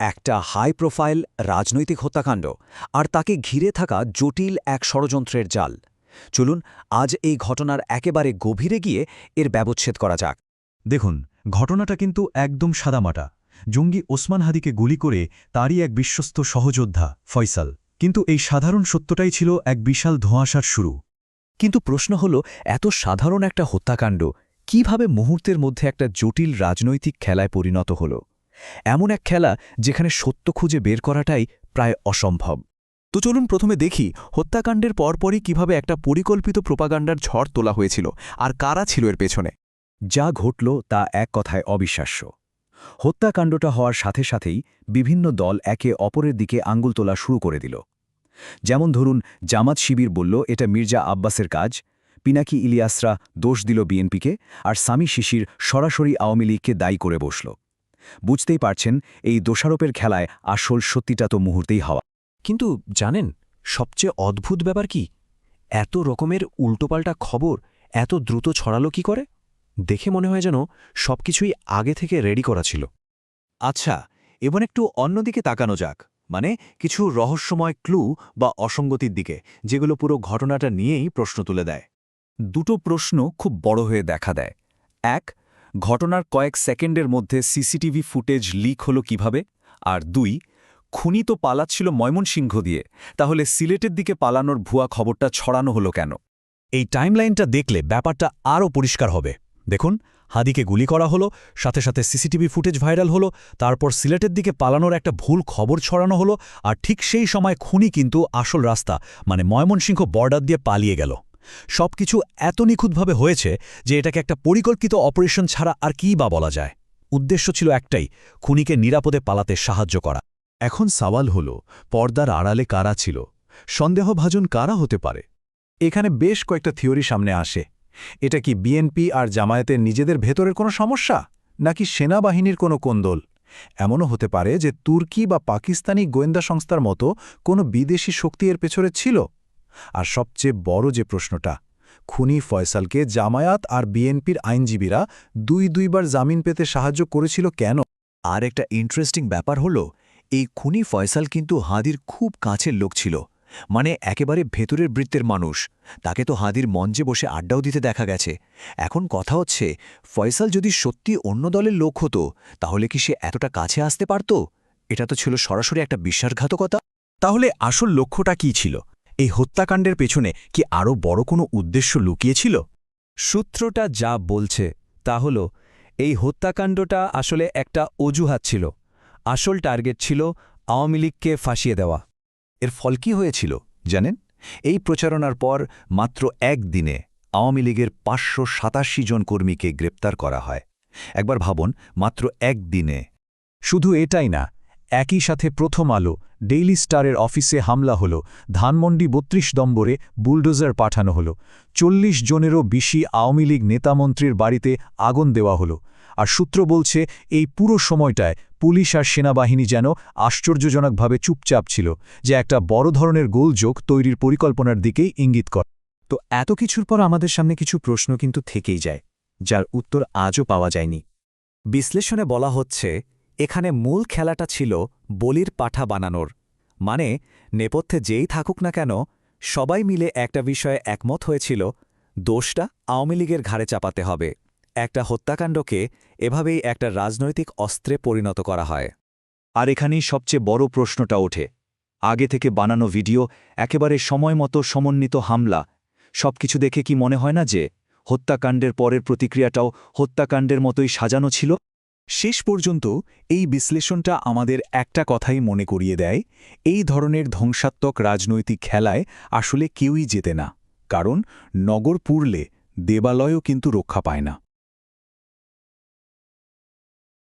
একটা high profile রাজনৈতিক হত্যাকাণ্ড আর তাকে ঘিরে থাকা জটিল এক ষড়যন্ত্রের জাল। চলুন আজ এই ঘটনার একেবারে গভীরে গিয়ে এর ব্যবচ্ছেদ করা যাক। দেখুন ঘটনাটা কিন্তু একদম সাদামাটা। জঙ্গি ওসমান হাদিকে গুলি করে তারই এক বিশ্বস্ত সহযোদ্ধা ফয়সাল। কিন্তু এই সাধারণ সত্যটাই ছিল এক বিশাল ধোঁয়াশার শুরু। কিন্তু প্রশ্ন হল এত সাধারণ একটা হত্যাকাণ্ড কীভাবে মুহূর্তের মধ্যে একটা জটিল রাজনৈতিক খেলায় পরিণত হল? এমন এক খেলা যেখানে সত্য খুঁজে বের করাটাই প্রায় অসম্ভব। তো চলুন প্রথমে দেখি হত্যাকাণ্ডের পরপরই কীভাবে একটা পরিকল্পিত প্রোপাগান্ডার ঝড় তোলা হয়েছিল আর কারা ছিল এর পেছনে। যা ঘটল তা এক কথায় অবিশ্বাস্য। হত্যাকাণ্ডটা হওয়ার সাথে সাথেই বিভিন্ন দল একে অপরের দিকে আঙ্গুল তোলা শুরু করে দিল। যেমন ধরুন, জামাত শিবির বলল, এটা মির্জা আব্বাসের কাজ। পিনাকি ইলিয়াসরা দোষ দিল বিএনপিকে, আর সামি শিশির সরাসরি আওয়ামী লীগকে দায়ী করে বসল। বুঝতেই পারছেন, এই দোষারোপের খেলায় আসল সত্যিটা তো মুহূর্তেই হওয়া। কিন্তু জানেন, সবচেয়ে অদ্ভুত ব্যাপার কি? এত রকমের উল্টোপাল্টা খবর এত দ্রুত ছড়ালো কি করে? দেখে মনে হয় যেন সবকিছুই আগে থেকে রেডি করা ছিল। আচ্ছা এবার একটু অন্যদিকে তাকানো যাক। মানে কিছু রহস্যময় ক্লু বা অসঙ্গতির দিকে, যেগুলো পুরো ঘটনাটা নিয়েই প্রশ্ন তুলে দেয়। দুটো প্রশ্ন খুব বড় হয়ে দেখা দেয়। এক ঘটনার কয়েক সেকেন্ডের মধ্যে সিসিটিভি ফুটেজ লিক হলো কীভাবে? আর দুই, খুনি তো পালাচ্ছিল ময়মনসিংহ দিয়ে, তাহলে সিলেটের দিকে পালানোর ভুয়া খবরটা ছড়ানো হলো কেন? এই টাইমলাইনটা দেখলে ব্যাপারটা আরও পরিষ্কার হবে। দেখুন, হাদিকে গুলি করা হলো, সাথে সাথে সিসিটিভি ফুটেজ ভাইরাল হলো, তারপর সিলেটের দিকে পালানোর একটা ভুল খবর ছড়ানো হলো, আর ঠিক সেই সময় খুনি কিন্তু আসল রাস্তা মানে ময়মনসিংহ বর্ডার দিয়ে পালিয়ে গেল। সবকিছু এত নিখুঁতভাবে হয়েছে যে এটাকে একটা পরিকল্পিত অপারেশন ছাড়া আর কী বা বলা যায়। উদ্দেশ্য ছিল একটাই, খুনিকে নিরাপদে পালাতে সাহায্য করা। এখন সওয়াল হল, পর্দার আড়ালে কারা ছিল? সন্দেহভাজন কারা হতে পারে? এখানে বেশ কয়েকটা থিওরি সামনে আসে। এটা কি বিএনপি আর জামায়াতের নিজেদের ভেতরের কোনো সমস্যা? নাকি সেনাবাহিনীর কোনো কোন্দল? এমনও হতে পারে যে তুর্কি বা পাকিস্তানি গোয়েন্দা সংস্থার মতো কোনো বিদেশি শক্তি এর পেছনে ছিল? আর সবচেয়ে বড় যে প্রশ্নটা, খুনি ফয়সালকে জামায়াত আর বিএনপির আইনজীবীরা দুই দুইবার জামিন পেতে সাহায্য করেছিল কেন? আর একটা ইন্টারেস্টিং ব্যাপার হলো, এই খুনি ফয়সাল কিন্তু হাদির খুব কাছের লোক ছিল মানে একেবারে ভেতরের বৃত্তের মানুষ। তাকে তো হাদির মঞ্চে বসে আড্ডাও দিতে দেখা গেছে। এখন কথা হচ্ছে, ফয়সাল যদি সত্যি অন্য দলের লোক হতো, তাহলে কি সে এতটা কাছে আসতে পারত? এটা তো ছিল সরাসরি একটা বিশ্বাসঘাতকতা। তাহলে আসল লক্ষ্যটা কী ছিল? এই হত্যাকাণ্ডের পেছনে কি আরও বড় কোনো উদ্দেশ্য লুকিয়েছিল? সূত্রটা যা বলছে তা হল, এই হত্যাকাণ্ডটা আসলে একটা অজুহাত ছিল। আসল টার্গেট ছিল আওয়ামী লীগকে ফাঁসিয়ে দেওয়া। এর ফল কি হয়েছিল জানেন? এই প্রচারণার পর মাত্র এক দিনে আওয়ামী লীগের পাঁচশো সাতাশি জন কর্মীকে গ্রেপ্তার করা হয়। একবার ভাবুন, মাত্র এক দিনে শুধু এটাই না একই সাথে প্রথম আলো, ডেইলি স্টারের অফিসে হামলা হল, ধানমন্ডি বত্রিশ দম্বরে বুলডোজার পাঠানো হল, চল্লিশ জনেরও বেশি আওয়ামী লীগ নেতামন্ত্রীর বাড়িতে আগুন দেওয়া হল। আর সূত্র বলছে, এই পুরো সময়টায় পুলিশ আর সেনাবাহিনী যেন আশ্চর্যজনকভাবে চুপচাপ ছিল, যে একটা বড় ধরনের গোলযোগ তৈরির পরিকল্পনার দিকেই ইঙ্গিত করে তো এত কিছুর পর আমাদের সামনে কিছু প্রশ্ন কিন্তু থেকেই যায়, যার উত্তর আজও পাওয়া যায়নি। বিশ্লেষণে বলা হচ্ছে এখানে মূল খেলাটা ছিল বলির পাঠা বানানোর। মানে নেপথ্যে যেই থাকুক না কেন, সবাই মিলে একটা বিষয়ে একমত হয়েছিল, দোষটা আওয়ামী লীগের ঘাড়ে চাপাতে হবে। একটা হত্যাকাণ্ডকে এভাবেই একটা রাজনৈতিক অস্ত্রে পরিণত করা হয়। আর এখানেই সবচেয়ে বড় প্রশ্নটা ওঠে। আগে থেকে বানানো ভিডিও, একেবারে সময়মতো সমন্বিত হামলা, সবকিছু দেখে কি মনে হয় না যে, হত্যাকাণ্ডের পরের প্রতিক্রিয়াটাও হত্যাকাণ্ডের মতোই সাজানো ছিল? শেষ পর্যন্ত এই বিশ্লেষণটা আমাদের একটা কথাই মনে করিয়ে দেয়, এই ধরনের ধ্বংসাত্মক রাজনৈতিক খেলায় আসলে কেউই যেতে না, কারণ নগর পুরলে দেবালয়ও কিন্তু রক্ষা পায় না।